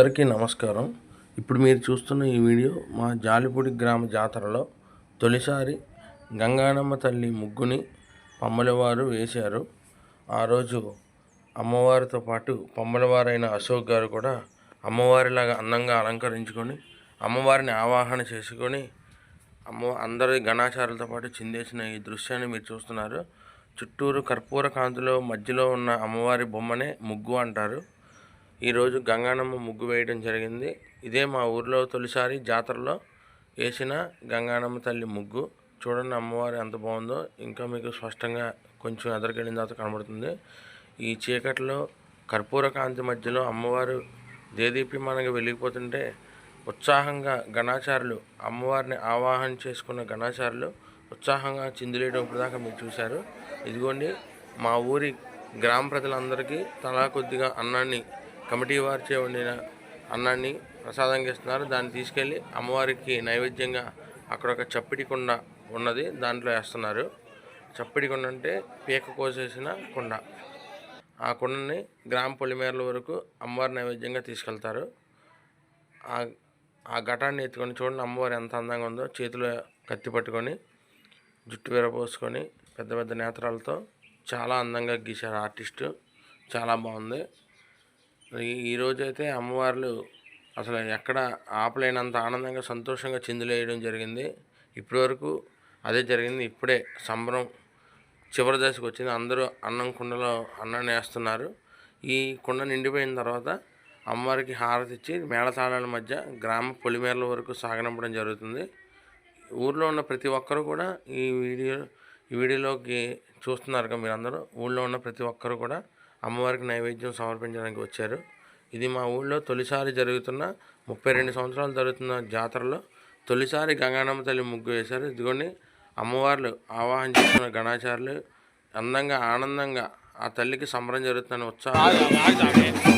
అందరికీ నమస్కారం. ఇప్పుడు మీరు చూస్తున్న ఈ వీడియో మా జాలిపూడి గ్రామ జాతరలో తొలిసారి గంగానమ్మ తల్లి ముగ్గుని పమ్మలవారు వేశారు. ఆ రోజు అమ్మవారితో పాటు పమ్మలవారైన అశోక్ గారు కూడా అమ్మవారిలాగా అందంగా అలంకరించుకొని అమ్మవారిని ఆవాహన చేసుకొని అమ్మ అందరి గణాచారాలతో పాటు చిందేసిన ఈ దృశ్యాన్ని మీరు చూస్తున్నారు. చుట్టూరు కర్పూర కాంతిలో మధ్యలో ఉన్న అమ్మవారి బొమ్మనే ముగ్గు అంటారు. ఈరోజు గంగానమ్మ ముగ్గు వేయడం జరిగింది. ఇదే మా ఊర్లో తొలిసారి జాతరలో వేసిన గంగానమ్మ తల్లి ముగ్గు. చూడండి అమ్మవారు ఎంత బాగుందో. ఇంకా మీకు స్పష్టంగా కొంచెం ఎదరికెళ్ళిన తర్వాత కనబడుతుంది. ఈ చీకట్లో కర్పూర కాంతి మధ్యలో అమ్మవారు దేదీప్యమానంగా వెలిగిపోతుంటే ఉత్సాహంగా గణాచారులు అమ్మవారిని ఆవాహన చేసుకున్న గణాచారులు ఉత్సాహంగా చిందులేయడం ఇప్పటిదాకా మీరు చూశారు. ఇదిగోండి మా ఊరి గ్రామ ప్రజలందరికీ తలా కొద్దిగా అన్నాన్ని కమిటీ వారిచే వండిన అన్నాన్ని ప్రసాదంగా ఇస్తున్నారు దాన్ని తీసుకెళ్ళి అమ్మవారికి నైవేద్యంగా అక్కడ ఒక చప్పిడి కుండ ఉన్నది దాంట్లో వేస్తున్నారు. చప్పిడి కుండ అంటే పీక కోసేసిన కుండ. ఆ కుండని గ్రామ పొలిమేరల వరకు అమ్మవారి నైవేద్యంగా తీసుకెళ్తారు. ఆ ఘటాన్ని ఎత్తుకొని చూడండి అమ్మవారు ఎంత అందంగా ఉందో. చేతిలో కత్తి పట్టుకొని జుట్టు విరపోసుకొని పెద్ద పెద్ద నేత్రాలతో చాలా అందంగా గీశారు ఆర్టిస్టు. చాలా బాగుంది. ఈ- రోజైతే అమ్మవార్లు అసలు ఎక్కడ ఆపలేనంత ఆనందంగా సంతోషంగా చిందులేయడం జరిగింది. ఇప్పటివరకు అదే జరిగింది. ఇప్పుడే సంబరం చివరి దశకు వచ్చింది. అందరూ అన్నం కుండలో అన్నాన్ని వేస్తున్నారు ఈ కుండ నిండిపోయిన తర్వాత అమ్మవారికి హారతి ఇచ్చి మేళతాళాల మధ్య గ్రామ పొలిమేరల వరకు సాగనంపడం జరుగుతుంది. ఊర్లో ఉన్న ప్రతి ఒక్కరు కూడా ఈ వీడియో ఈ వీడియోలోకి చూస్తున్నారు కదా మీరందరూ. ఊళ్ళో ఉన్న ప్రతి ఒక్కరు కూడా అమ్మవారికి నైవేద్యం సమర్పించడానికి వచ్చారు. ఇది మా ఊళ్ళో తొలిసారి జరుగుతున్న ముప్పై రెండు సంవత్సరాలు జరుగుతున్న జాతరలో తొలిసారి గంగానమ్మ తల్లి ముగ్గు వేశారు. ఇదిగోండి అమ్మవార్లు ఆవాహన చేస్తున్న గణాచారులు అందంగా ఆనందంగా ఆ తల్లికి సంబరం జరుగుతున్న ఉత్సాహం